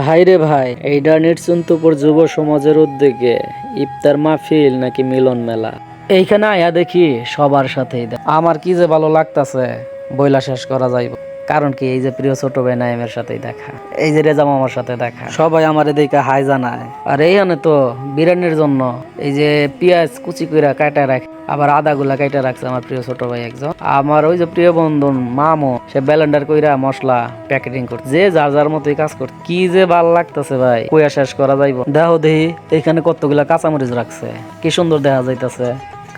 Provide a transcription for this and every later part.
ভাই রে ভাই এইটা নির্চন্তপুর যুব সমাজের উদ্যোগে ইফতার মাহফিল নাকি মিলন মেলা? এইখানে আয়া দেখি সবার সাথেই আমার কি যে ভালো লাগতাছে, বইলা শেষ করা যাইব। কারণ কি, এই যে প্রিয় ছোট ভাই নাইমের সাথেই দেখা, এই যে রেজাম আমার সাথে দেখা। সবাই আমার এদিকে হাই জানায়। আর এইখানে তো বিরিয়ানির জন্য এই যে পেঁয়াজ কুচি কইরা কাটা রাখে, আবার আদা গুলা কাটা রাখছে আমার প্রিয় ছোট ভাই একজন। আমার ওই যে প্রিয় বন্ধু মামো, সে ব্যালেন্ডার কইরা মশলা প্যাকেটিং করছে। যে যার যার মতোই কাজ করছে কি যে ভালো লাগতেছে ভাই, কইয়া শেষ করা যাইব। দেখো দেহি, এখানে কতগুলা কাঁচামরিচ রাখছে, কি সুন্দর দেখা যাইতাছে।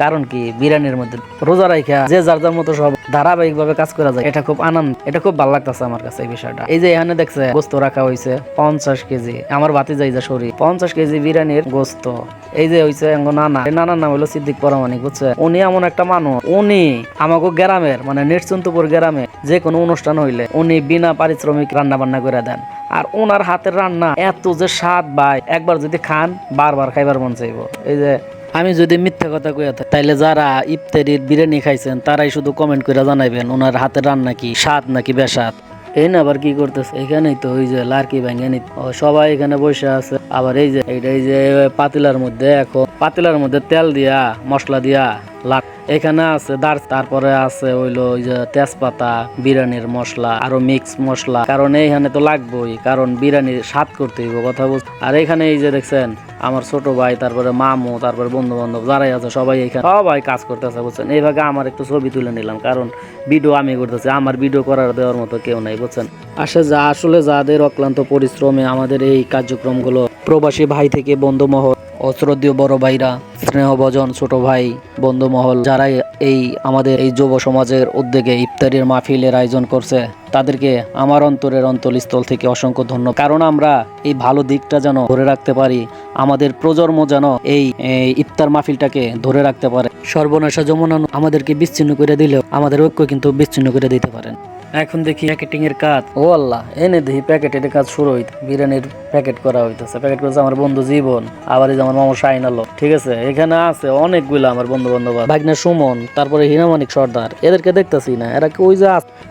কারণ কি, বিরিয়ানির মধ্যে রোজা রাইখা যে যার যার মতো সব ধারাবাহিক ভাবে কাজ করা যায়, এটা খুব আনন্দ, এটা খুব ভালো লাগতেছে আমার কাছে এই বিষয়টা। এই যে এখানে দেখছে, গোস্ত রাখা হয়েছে পঞ্চাশ কেজি, আমার বাতি যাই যা শরীর পঞ্চাশ কেজি বিরিয়ানির গোস্ত। এই যে এঙ্গো নানা নানার নাম হলো সিদ্দিক পরামানিক বুঝছে? উনি এমন একটা মানুষ, উনি আমাকে গ্রামের মানে নিশ্চন্তপুর গ্রামে যে কোনো অনুষ্ঠান হইলে উনি বিনা পারিশ্রমিক রান্না বান্না করে দেন। আর ওনার হাতের রান্না এত যে স্বাদ ভাই, একবার যদি খান বারবার খাইবার মন চাইব। এই যে আমি যদি মিথ্যা কথা কইয়া থাকি, তাইলে যারা ইফতারির বিরিয়ানি খাইছেন, তারাই শুধু কমেন্ট করে জানাইবেন ওনার হাতের রান্না কি স্বাদ নাকি বেসাদ এই না আবার কি করতেছে? এখানেই তো ওই যে লার্কি ভাঙে নি ও সবাই এখানে বসে আছে। আবার এই যে, এইটা এই যে পাতিলার মধ্যে এখন, পাতিলার মধ্যে তেল দিয়া, মশলা দিয়া লাগ এখানে আছে দার তারপরে আছে হইল ওই যে তেজপাতা, বিরিয়ানির মশলা, আরও মিক্স মশলা। কারণ এইখানে তো লাগবেই, কারণ বিরিয়ানির স্বাদ করতে হইব, কথা বল আর এখানে এই যে দেখছেন, আমার ছোট ভাই, তারপরে মামু, তারপরে বন্ধু বান্ধব যারাই আছে, সবাই এখানে সবাই কাজ করতেছে, বুঝছেন? এইভাবে আমার একটু ছবি তুলে নিলাম, কারণ ভিডিও আমি করতেছি, আমার ভিডিও করার দেওয়ার মতো কেউ নাই, বুঝছেন? আসলে যা, আসলে যাদের অক্লান্ত পরিশ্রমে আমাদের এই কার্যক্রমগুলো প্রবাসী ভাই থেকে বন্ধু মহল অশ্রদ্ধীয় বড় ভাইরা, স্নেহভজন ছোট ভাই বন্ধু মহল যারা এই আমাদের এই যুব সমাজের উদ্যোগে ইফতারির মাহফিলের আয়োজন করছে, তাদেরকে আমার অন্তরের অন্তরস্থল থেকে অসংখ্য ধন্যবাদ। কারণ আমরা এই ভালো দিকটা যেন ধরে রাখতে পারি, আমাদের প্রজন্ম যেন এই ইফতার মাহফিলটাকে ধরে রাখতে পারে। সর্বনাশা যমুনা আমাদেরকে বিচ্ছিন্ন করে দিলেও আমাদের ঐক্য কিন্তু বিচ্ছিন্ন করে দিতে পারেন। এখন দেখি প্যাকেটিং এর কাজ। ও আল্লাহ, এনে দেখি প্যাকেটের কাজ শুরু হইতে। বিরিয়ানির প্যাকেট করা হইতেছে। প্যাকেট করছে আমার বন্ধু জীবন। আবার এই যে আমার মামা শাহিন আলো। ঠিক আছে? এখানে আছে অনেকগুলো আমার বন্ধু বান্ধব ভাগনা সুমন, তারপরে হিনামানিক সর্দার। এদেরকে দেখতেছি না। এরা ওই যে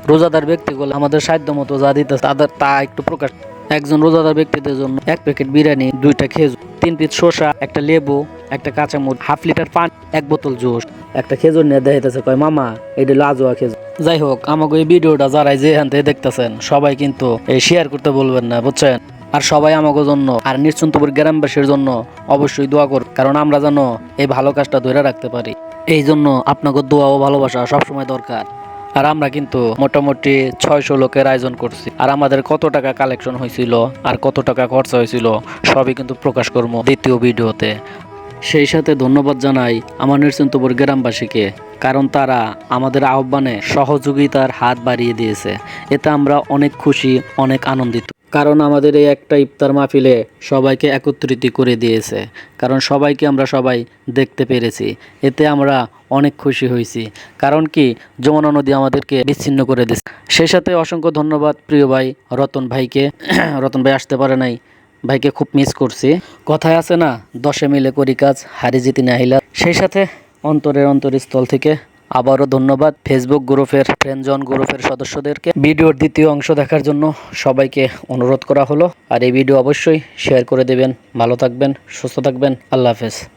রোজাদার ব্যক্তিগুলো আমাদের সাধ্য মতো যা দিতেছে, তাদের তা একটু প্রকাশ একজন রোজাদার ব্যক্তিদের জন্য এক প্যাকেট বিরিয়ানি, দুইটা খেজুর। তিন পিস শসা একটা লেবু একটা কাঁচামরিচ হাফ লিটার পানি এক বোতল জুস। একটা খেজুর নিয়ে দেখাইতেছে কয় মামা এটা লাজোয়া খেজুর। যাই হোক আমাকে এই ভিডিওটা যারাই যে এখান থেকে দেখতেছেন সবাই কিন্তু এই শেয়ার করতে বলবেন না বুঝছেন? আর সবাই আমাকে জন্য আর নিশ্চন্তপুর গ্রামবাসীর জন্য অবশ্যই দোয়া কর কারণ আমরা যেন এই ভালো কাজটা ধরে রাখতে পারি। এই জন্য আপনাকে দোয়া ও ভালোবাসা সবসময় দরকার। আর আমরা কিন্তু মোটামুটি ছয়শো লোকের আয়োজন করছি। আর আমাদের কত টাকা কালেকশন হয়েছিল আর কত টাকা খরচা হয়েছিল, সবই কিন্তু প্রকাশ করব দ্বিতীয় ভিডিওতে। সেই সাথে ধন্যবাদ জানাই আমার নিরচন্তপুর গ্রামবাসীকে, কারণ তারা আমাদের আহ্বানে সহযোগিতার হাত বাড়িয়ে দিয়েছে। এতে আমরা অনেক খুশি, অনেক আনন্দিত। কারণ আমাদের এই একটা ইফতার মাহফিলে সবাইকে একত্রিত করে দিয়েছে। কারণ সবাইকে আমরা সবাই দেখতে পেরেছি। এতে আমরা অনেক খুশি হয়েছি। কারণ কি, যমুনা নদী আমাদেরকে বিচ্ছিন্ন করে দিয়েছে। সেই সাথে অসংখ্য ধন্যবাদ প্রিয় ভাই রতন ভাইকে। রতন ভাই আসতে পারে নাই। ভাইকে খুব মিস করছি। কথায় আছে না, দশে মিলে করি কাজ, হারি জিতি নাহিলা সেই সাথে অন্তরের অন্তরস্থল থেকে আবারও ধন্যবাদ ফেসবুক গ্রুপের ফ্রেন্ডজন গ্রুপের সদস্যদেরকে। ভিডিওর দ্বিতীয় অংশ দেখার জন্য সবাইকে অনুরোধ করা হলো। আর এই ভিডিও অবশ্যই শেয়ার করে দেবেন। ভালো থাকবেন, সুস্থ থাকবেন। আল্লাহ হাফেজ।